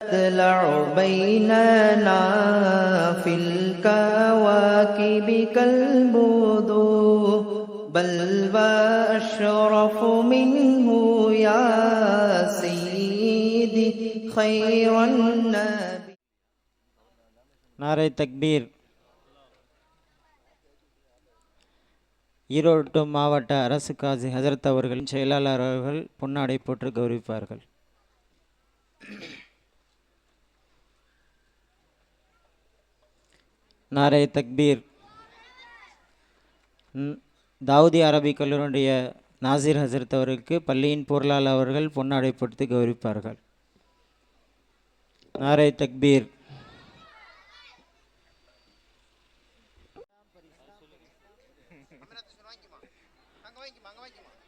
تطلع بيننا في الكواكب كالبدور بل وأشرف منه يا سيدي خير النبي நாரை தக்பீர் ஈரோடு மாவட்ட அரசு காசி ஹசரத் அவர்களின் செயலாளர் அவர்கள் பொன்னாடை போட்டு கௌரவிப்பார்கள் நாரை தக்பீர். தாவூதி அரபி கல்லூரியுடைய நாசிர் ஹசரத் அவருக்கு பள்ளியின் பொருளாளர் அவர்கள் பொன்னாடை போட்டு கௌரவிப்பார்கள். நாரை தக்பீர்.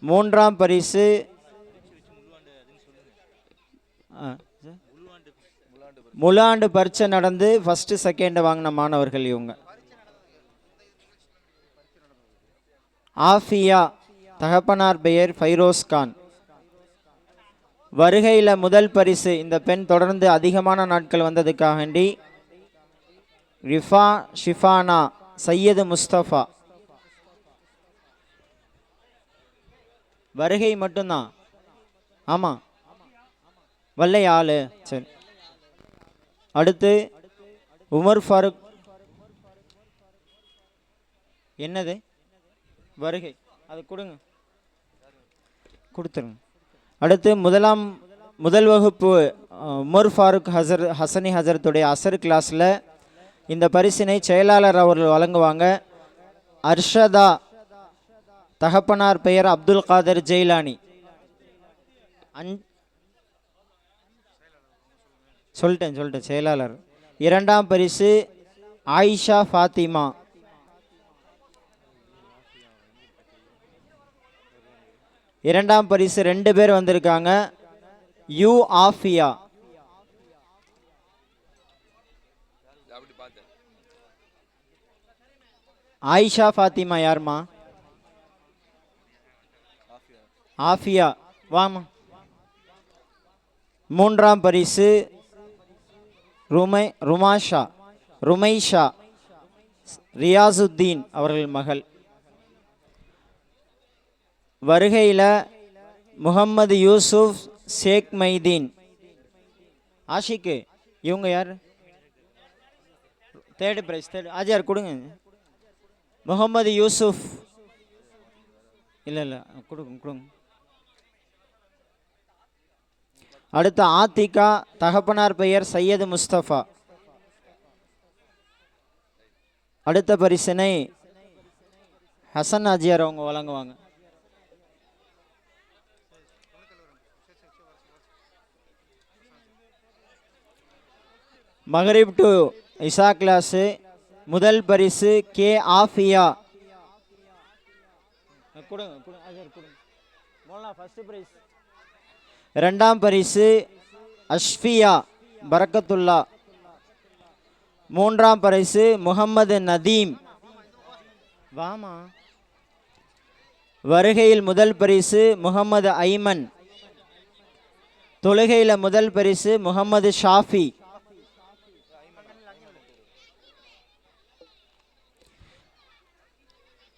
மூன்றாம் பரிசு ஆ, முழாண்டு முலாண்டு பரீட்சை நடந்து ஃபஸ்ட்டு செகண்ட் வாங்கின மாணவர்கள் இவங்க. ஆஃபியா தகப்பனார் பெயர் ஃபைரோஸ் கான். வருகையில் முதல் பரிசு இந்த பெண் தொடர்ந்து அதிகமான நாட்கள் வந்ததுக்காகண்டி ரிஃபா ஷிஃபானா சையது முஸ்தபா. வருகை மட்டும்தான். ஆமாம் வல்லை ஆளு சரி. அடுத்து உமர் ஃபாரூக். என்னது? வருகை. அது கொடுங்க. கொடுத்துருங்க. அடுத்து முதலாம் முதல் வகுப்பு உமர் ஃபாரூக் ஹசர் ஹசனி ஹசரத்துடைய அசர் கிளாஸில் இந்த பரிசினை செயலாளர் அவர்கள் வழங்குவாங்க. அர்ஷதா தகப்பனார் பெயர் அப்துல் காதர் ஜெயிலானி. அஞ் சொல்லிட்டேன் சொல்லிட்டேன் செயலாளர். இரண்டாம் பரிசு ஆயிஷா ஃபாத்திமா. இரண்டாம் பரிசு ரெண்டு பேர் வந்திருக்காங்க. யூ ஆஃபியா. ஆயிஷா ஃபாத்திமா யாரும்மா? ஆஃபியா. வாமா மூன்றாம் பரிசு ருமை ருமாஷா ருமைஷா ரியாசுத்தீன் அவர்கள் மகள். வருகையில் முகம்மது யூசுப் ஷேக் மைதீன். ஆஷிக்கு இவங்க யார்? தேர்டு பிரைஸ் தேர்டு ஆஜியார் கொடுங்க. முகம்மது யூசுஃப் இல்லை இல்லை கொடுங்க கொடுங்க. அடுத்து ஆத்திகா தகப்பனார் பெயர் சையது முஸ்தபா. அடுத்த பரிசினை ஹசன் அஜியார் அவங்க வழங்குவாங்க. மகரிப் டு இசா கிளாஸு முதல் பரிசு கே ஆஃபியா. கொடுங்க கொடுங்க கொடுங்க. பிரைஸ் ரெண்டாம் பரிசு அஷ்ஃபியா பரக்கத்துல்லா. மூன்றாம் பரிசு முகம்மது நதீம். வாமா. வருகையில் முதல் பரிசு முகம்மது ஐமன். தொழுகையில் முதல் பரிசு முகம்மது ஷாஃபி.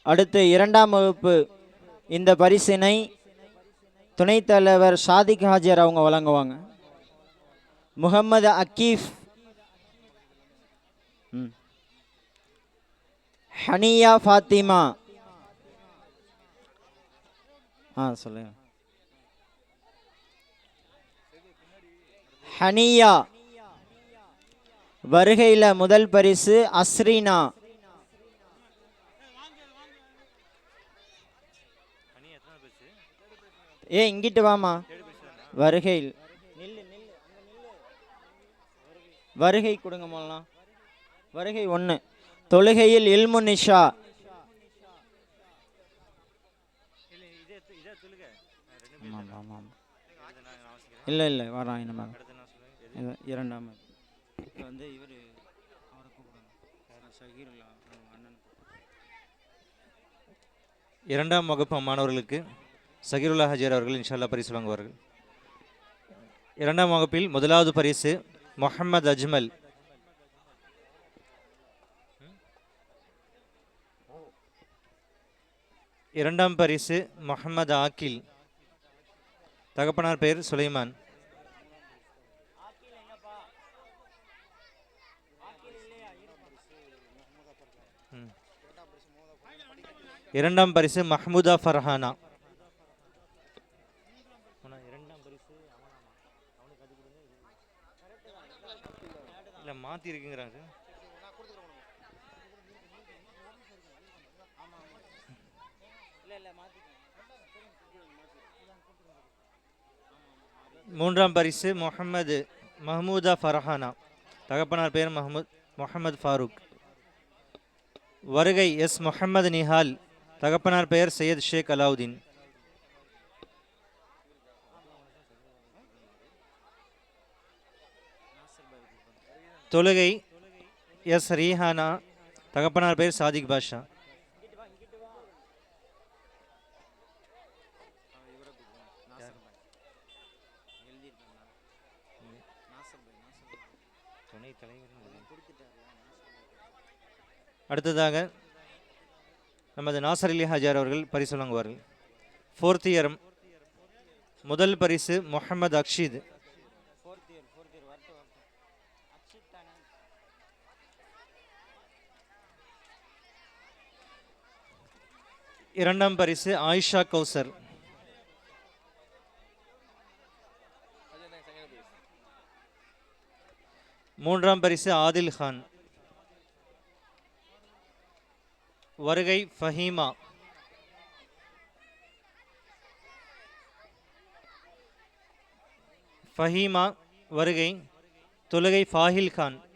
அடுத்து இரண்டாம் வகுப்பு இந்த பரிசினை துணைத் தலைவர் சாதிக் ஹாஜர் அவங்க வழங்குவாங்க. முகமது அக்கீஃப் ஹனியா ஃபாத்திமா. ஆ சொல்லுங்க. ஹனியா. வருகையில் முதல் பரிசு அஸ்ரீனா. ஏ இங்கிட்டு வாமா வருகையில். வருகை கொடுங்க மொல்லாம் வருகை ஒன்று தொழுகையில் இல்மு நிஷா. ஆமாம், ஆமாம், இல்லை இல்லை வரான் இனிமே இரண்டாம் இப்போ வந்து இவர் அவரை கூப்பிடணும் ஷகீருல்லா அண்ணன் இரண்டாம் வகுப்பு மாணவர்களுக்கு சகிருல்லா ஹஜர் அவர்கள் இன்ஷால்லா பரிசு வழங்குவார்கள் இரண்டாம் வகுப்பில் முதலாவது பரிசு முகமது அஜ்மல். இரண்டாம் பரிசு முகமது ஆக்கில் தகப்பனார் பெயர் சுலைமான். இரண்டாம் பரிசு மஹமுதா ஃபர்ஹானா இல்லை மாற்றி இருக்குங்கிறாங்க மூன்றாம் பரிசு முகமது மஹமூதா ஃபர்ஹானா. தகப்பனார் பெயர் மஹமூத் முகமது ஃபாரூக். வருகை எஸ் முகமது நிஹால். தகப்பனார் பெயர் சையத் ஷேக் அலாவுதீன். தொழுகை எஸ் ரீஹானா தகப்பனார் பேர் சாதிக் பாஷா. அடுத்ததாக நமது நாசர் அலி ஹாஜார் அவர்கள் பரிசு வழங்குவார்கள். ஃபோர்த் இயர் முதல் பரிசு முகமது அக்ஷீத். இரண்டாம் பரிசு ஆயிஷா கௌசர். மூன்றாம் பரிசு ஆதில் கான். வருகை ஃபஹீமா. ஃபஹீமா வருகை தொழுகை ஃபாஹில் கான்.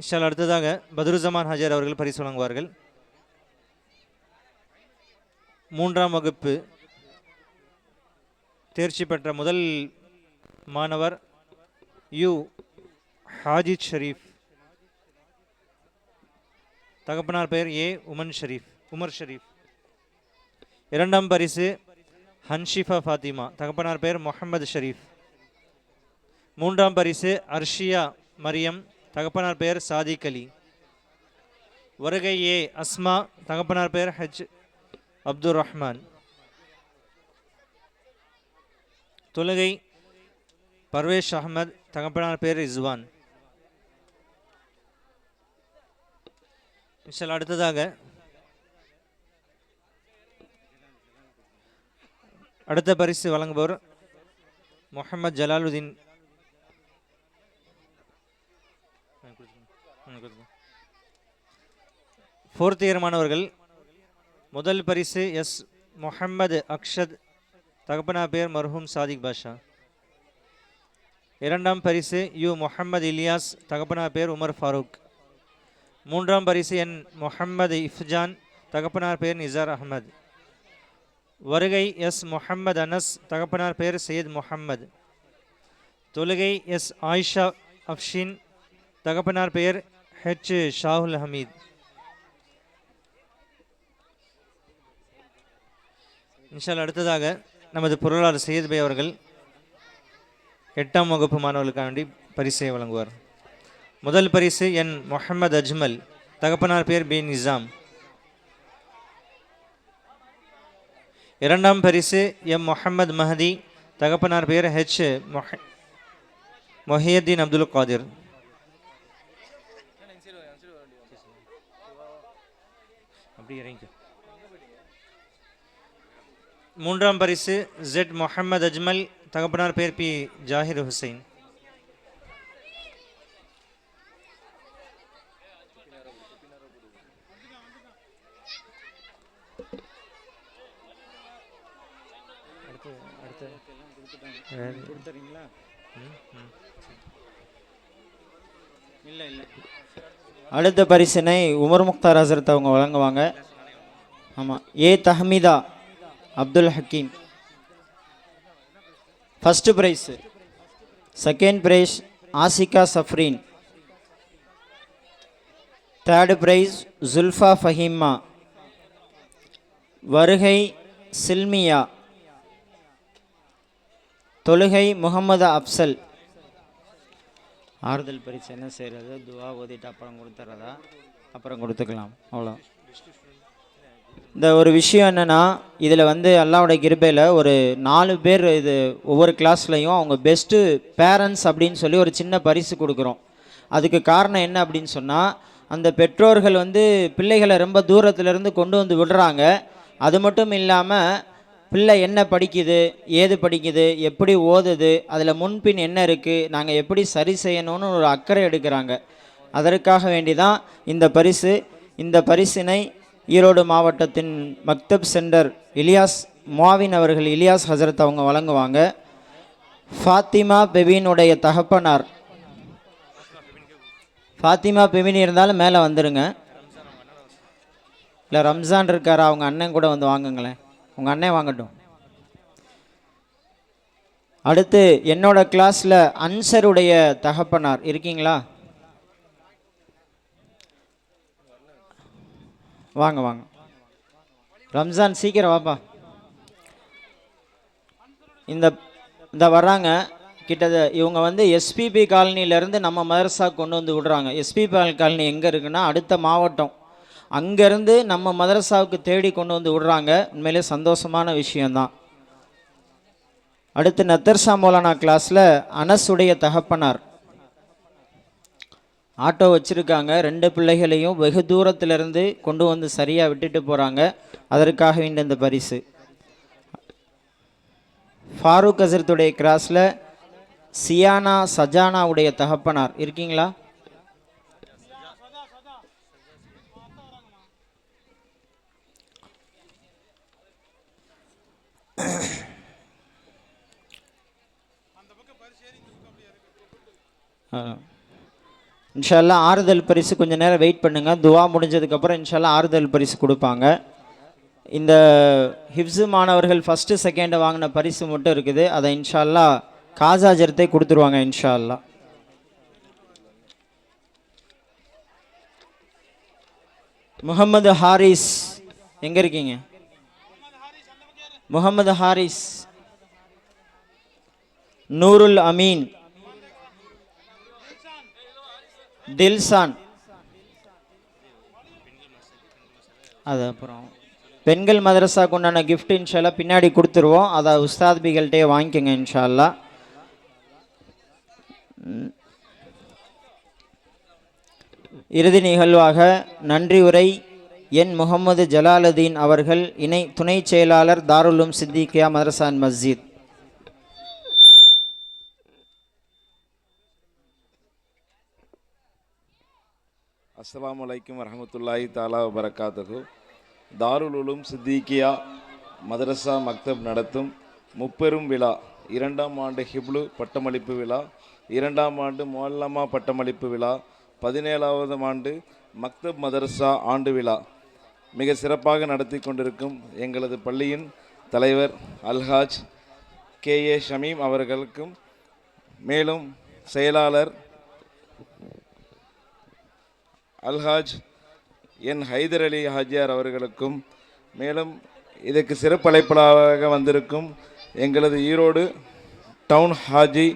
இஷால் அடுத்ததாக பத்ருஜமான் ஹஜர் அவர்கள் பரிசு வழங்குவார்கள் மூன்றாம் வகுப்பு தேர்ச்சி பெற்ற முதல் மாணவர் யு ஹாஜித் ஷரீஃப். தகப்பனார் பெயர் ஏ உமன் ஷரீஃப் உமர் ஷரீஃப். இரண்டாம் பரிசு ஹன்ஷிஃபா ஃபாத்திமா தகப்பனார் பெயர் முகமது ஷரீஃப். மூன்றாம் பரிசு அர்ஷியா மரியம் தகப்பனார் பெயர் சாதிக் அலி வருகை ஏ அஸ்மா தகப்பனார் பெயர் ஹஜ் அப்துர் ரஹ்மான். தொழுகை பர்வேஷ் அகமது தகப்பனார் பெயர் ரிஸ்வான். இன்ஷால்லா அடுத்ததாக அடுத்த பரிசு வழங்குபவர் முஹம்மது ஜலாலுதீன் ஃபோர்த் இயர் மாணவர்கள் முதல் பரிசு எஸ் முஹம்மது அக்ஷத் தகப்பனா பேர் மர்ஹூம் சாதிக் பாஷா. இரண்டாம் பரிசு யு முஹம்மது இலியாஸ் தகப்பனா பேர் உமர் ஃபாரூக். மூன்றாம் பரிசு என் முஹம்மது இஃப்ஜான் தகப்பனார் பேர் நிசார் அகமது வருகை எஸ் முஹம்மது அனஸ் தகப்பனார் பேர் சையத் முஹம்மது. தொழுகை எஸ் ஆயிஷா அஃப்ஷின் தகப்பனார் பெயர் ஹெச் ஷாஹுல் ஹமீத் இன்ஷால் அடுத்ததாக நமது பொருளாளர் சையத் பை அவர்கள் எட்டாம் வகுப்பு மாணவர்களுக்காண்டி பரிசை வழங்குவார். முதல் பரிசு என் முகமது அஜ்மல் தகப்பனார் பேர் பி. நிசாம். இரண்டாம் பரிசு எம் முஹம்மது மஹதி தகப்பனார் பெயர் ஹெச் மொஹ மொஹியத்தீன் அப்துல் காதிர். அப்படி இறங்கி. மூன்றாம் பரிசு ஜெட் முஹம்மது அஜ்மல் தகப்பனார் பேர் பி. ஜாகிர் ஹுசைன். அடுத்த பரிசினை உமர் முக்தார் ஹசரத் அவங்க வழங்குவாங்க. ஆமாம் A Tahmida Abdul Hakeem. First prize second prize Asika Safreen. Third prize Julfa Faheema வருகை சில்மியா. தொழுகை முகமது அப்சல். ஆறுதல் பரிசு என்ன செய்கிறது துவா ஓதிட்டு அப்புறம் கொடுத்துறதா? அப்புறம் கொடுத்துக்கலாம். அவ்வளோ. இந்த ஒரு விஷயம் என்னென்னா இதில் வந்து அல்லாவோட கிருபையில் ஒரு நாலு பேர் இது ஒவ்வொரு கிளாஸ்லையும் அவங்க பெஸ்ட்டு பேரண்ட்ஸ் அப்படின்னு சொல்லி ஒரு சின்ன பரிசு கொடுக்குறோம். அதுக்கு காரணம் என்ன அப்படின்னு சொன்னால் அந்த பெற்றோர்கள் வந்து பிள்ளைகளை ரொம்ப தூரத்துலேருந்து கொண்டு வந்து விடுறாங்க. அது மட்டும் இல்லாமல் பிள்ளை என்ன படிக்குது ஏது படிக்குது எப்படி ஓதுது அதில் முன்பின் என்ன இருக்குது நாங்கள் எப்படி சரி செய்யணும்னு ஒரு அக்கறை எடுக்கிறாங்க. அதற்காக வேண்டி தான் இந்த பரிசு. இந்த பரிசினை ஈரோடு மாவட்டத்தின் மக்தப் சென்டர் இலியாஸ் மாவின் அவர்கள் இலியாஸ் ஹசரத் அவங்க வழங்குவாங்க. ஃபாத்திமா பெவினுடைய தகப்பனார். ஃபாத்திமா பெவின் இருந்தாலும் மேலே வந்துடுங்க இல்லை ரம்ஜான் இருக்காரா அவங்க அண்ணன் கூட வந்து வாங்குங்களேன். உங்கள் அண்ணன் வாங்கட்டும். அடுத்து என்னோட கிளாஸில் அன்சருடைய தகப்பனார் இருக்கீங்களா? வாங்க வாங்க. ரம்ஜான் சீக்கிரம் வாப்பா. இந்த இந்த வர்றாங்க. கிட்டத இவங்க வந்து எஸ்பிபி காலனியிலேருந்து நம்ம மதரசா கொண்டு வந்து விடுறாங்க. எஸ்பிபி காலனி எங்கே இருக்குன்னா அடுத்த மாவட்டம். அங்கேருந்து நம்ம மதரசாவுக்கு தேடி கொண்டு வந்து விடுறாங்க. உண்மையிலே சந்தோஷமான விஷயந்தான் அடுத்து நத்தர்ஷா மௌலானா கிளாஸில் அனசுடைய தகப்பனார். ஆட்டோ வச்சுருக்காங்க. ரெண்டு பிள்ளைகளையும் வெகு தூரத்திலிருந்து கொண்டு வந்து சரியாக விட்டுட்டு போகிறாங்க அதற்காக வேண்டிய இந்த பரிசு. ஃபாரூக் அசரத்துடைய கிராஸில் சியானா சஜானாவுடைய தகப்பனார். இருக்கீங்களா? இன்ஷால்லா ஆறுதல் பரிசு கொஞ்சம் நேரம் வெயிட் பண்ணுங்கள் துவா முடிஞ்சதுக்கப்புறம் இன்ஷால்லா ஆறுதல் பரிசு கொடுப்பாங்க. இந்த ஹிப்ஸு மாணவர்கள் ஃபஸ்ட்டு செகண்டை வாங்கின பரிசு மட்டும் இருக்குது. அதை இன்ஷால்லா காசாஜரத்தை கொடுத்துருவாங்க இன்ஷால்லா முகமது ஹாரிஸ் எங்கே இருக்கீங்க? முகமது ஹாரிஸ் நூருல் அமீன். தில்சான் அது அப்புறம் பெண்கள் மதரசாக்கு உண்டான கிஃப்ட் இன்ஷால்லா பின்னாடி கொடுத்துருவோம். அதை உஸ்தாத்பிகள்கிட்டே வாங்கிக்கோங்க இன்ஷால்லா இறுதி நிகழ்வாக நன்றி உரை. என் முகமது ஜலாலுதீன் அவர்கள் இணை துணை செயலாளர் தாருலும் சித்திகியா மதரசான் மஸ்ஜித். அஸ்ஸலாமு அலைக்கும் வரஹமத்துல்லாஹி தாலா வரகாத்தகு தாருல் சித்திகியா மதரசா மக்தப் நடத்தும் முப்பெரும் விழா இரண்டாம் ஆண்டு ஹிப்லு பட்டமளிப்பு விழா இரண்டாம் ஆண்டு மோல்லமா பட்டமளிப்பு விழா பதினேழாவது ஆண்டு மக்தப் மதரசா ஆண்டு விழா. மிக சிறப்பாக நடத்தி கொண்டிருக்கும் எங்களது பள்ளியின் தலைவர் அல்ஹாஜ் கே ஏ ஷமீம் அவர்களுக்கும் மேலும் செயலாளர் அல்ஹாஜ் என் ஹைதர் அலி ஹாஜியார் அவர்களுக்கும் மேலும் இதற்கு சிறப்பழைப்பாளராக வந்திருக்கும் எங்களது ஈரோடு டவுன் ஹாஜி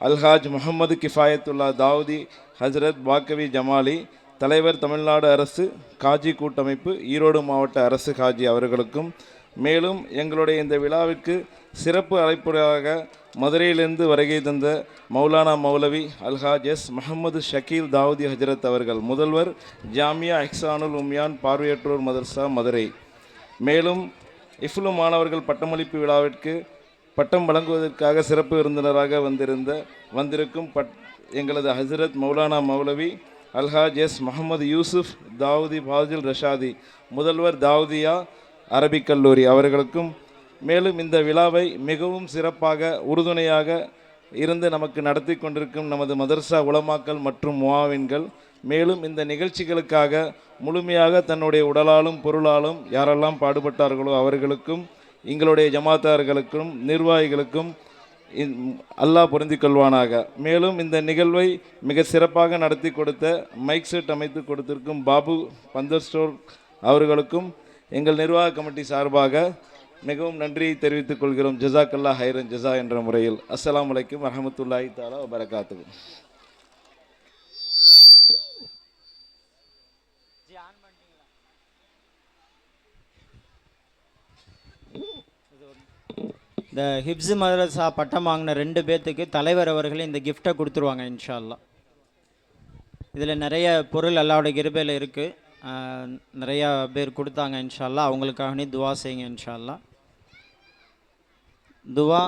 அல்ஹாஜ் முகமது கிஃபாயத்துல்லா தாவூதி ஹசரத் பாக்கவி ஜமாலி தலைவர் தமிழ்நாடு அரசு காஜி கூட்டமைப்பு ஈரோடு மாவட்ட அரசு காஜி அவர்களுக்கும் மேலும் எங்களுடைய இந்த விழாவிற்கு சிறப்பு அழைப்புடையாக மதுரையிலிருந்து வருகை தந்த மௌலானா மௌலவி அல்ஹாஜ் எஸ் முகமது ஷக்கீல் தாவூதி ஹஜரத் அவர்கள் முதல்வர் ஜாமியா எக்ஸானுல் உம்யான் பார்வையற்றோர் மதர்சா மதுரை. மேலும் இஃப்லு மாணவர்கள் பட்டமளிப்பு விழாவிற்கு பட்டம் வழங்குவதற்காக சிறப்பு விருந்தினராக வந்திருந்த வந்திருக்கும் பட் எங்களது ஹசரத் மௌலானா மௌலவி அல்ஹாஜ் எஸ் முகமது யூசுப் தாவூதி பாஜில் ரஷாதி முதல்வர் தாவூதியா அரபிக் கல்லூரி அவர்களுக்கும் மேலும் இந்த விழாவை மிகவும் சிறப்பாக உறுதுணையாக இருந்து நமக்கு நடத்தி கொண்டிருக்கும் நமது மதர்சா உலமாக்கல் மற்றும் முவாவின்கள் மேலும் இந்த நிகழ்ச்சிகளுக்காக முழுமையாக தன்னுடைய உடலாலும் பொருளாலும் யாரெல்லாம் பாடுபட்டார்களோ அவர்களுக்கும் எங்களுடைய ஜமாத்தார்களுக்கும் நிர்வாகிகளுக்கும் அல்லாஹ் பொருந்திக் கொள்வானாக. மேலும் இந்த நிகழ்வை மிக சிறப்பாக நடத்தி கொடுத்த மைக் செட் அமைத்து கொடுத்திருக்கும் பாபு பந்தர் ஸ்டோர் அவர்களுக்கும் எங்கள் நிர்வாக கமிட்டி சார்பாக மிகவும் நன்றி தெரிவித்துக் கொள்கிறோம். ஜசாக்கல்லா ஹைரன் ஜசா என்ற முறையில். அஸ்லாம் அலைக்கும் வரமத்துல்லாஹி தாலா வபரகாத்துகு இந்த ஹிப்ஸு மதரசா பட்டம் வாங்கின ரெண்டு பேர்த்துக்கு தலைவர் அவர்கள் இந்த கிஃப்ட்டை கொடுத்துருவாங்க இன்ஷால்லா இதில் நிறைய பொருள் அல்லாவுடைய கிருபையில் இருக்குது நிறையா பேர் கொடுத்தாங்க இன்ஷால்லா அவங்களுக்காகனே துவா செய்யுங்க இன்ஷால்லா துவா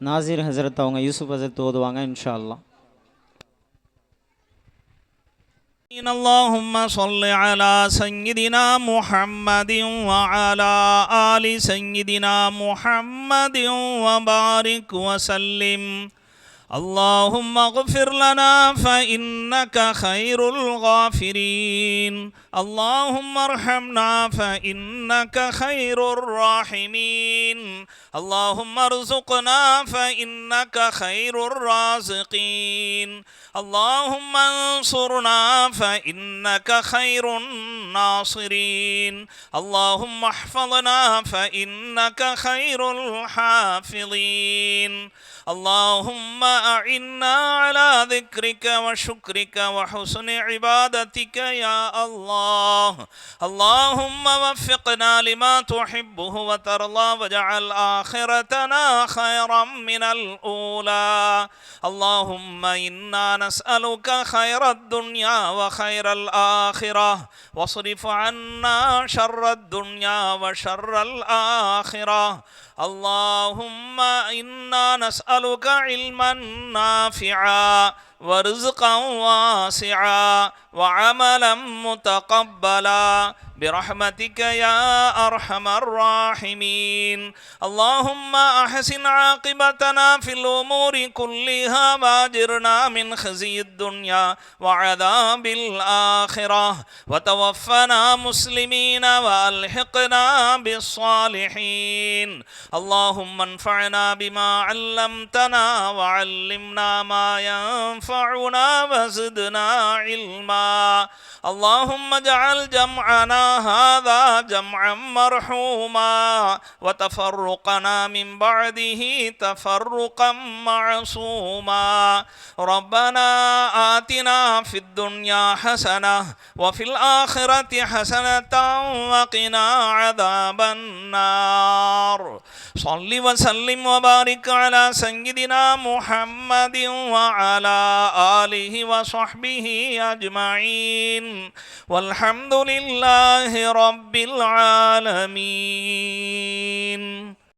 நாசீர் ஹசரத் அவங்க யூசுப் ஹசரத் ஓதுவாங்க இன்ஷா அல்லாஹ் اللهم صل على سيدنا محمد وعلى آل سيدنا محمد وبارك وسلم اللهم اغفر لنا فإنك خير الغافرين. اللهم ارحمنا فإنك خير الراحمين. اللهم ارزقنا فإنك خير الرازقين. اللهم انصرنا فإنك خير الناصرين. اللهم احفظنا فإنك خير الحافظين. اللهم أعنا على ذكرك وشكرك وحسن عبادتك يا الله. اللهم وفقنا لما تحبه وترضى واجعل آخرتنا خيرا من الأولى. اللهم إنا نسألك خير الدنيا وخير الآخرة. واصرف عنا شر الدنيا وشر الآخرة. اللهم إنا نسألك علما نافعا ورزقا واسعا وعملا متقبلا برحمتك يا أرحم الراحمين. اللهم أحسن عاقبتنا في الأمور كلها واجرنا من خزي الدنيا وعذاب الآخرة وتوفنا مسلمين وألحقنا بالصالحين. اللهم انفعنا بما علمتنا وعلمنا ما ينفعنا وزدنا علما. اللهم اجعل جمعنا هذا جمعا مرحوما وتفرقنا من بعده تفرقا معصوما. ربنا آتنا في الدنيا حسنة وفي الآخرة حسنة وقنا عذاب النار. صل وسلم وبارك على سيدنا محمد وعلى آله وصحبه أجمعين. والحمد لله رب العالمين.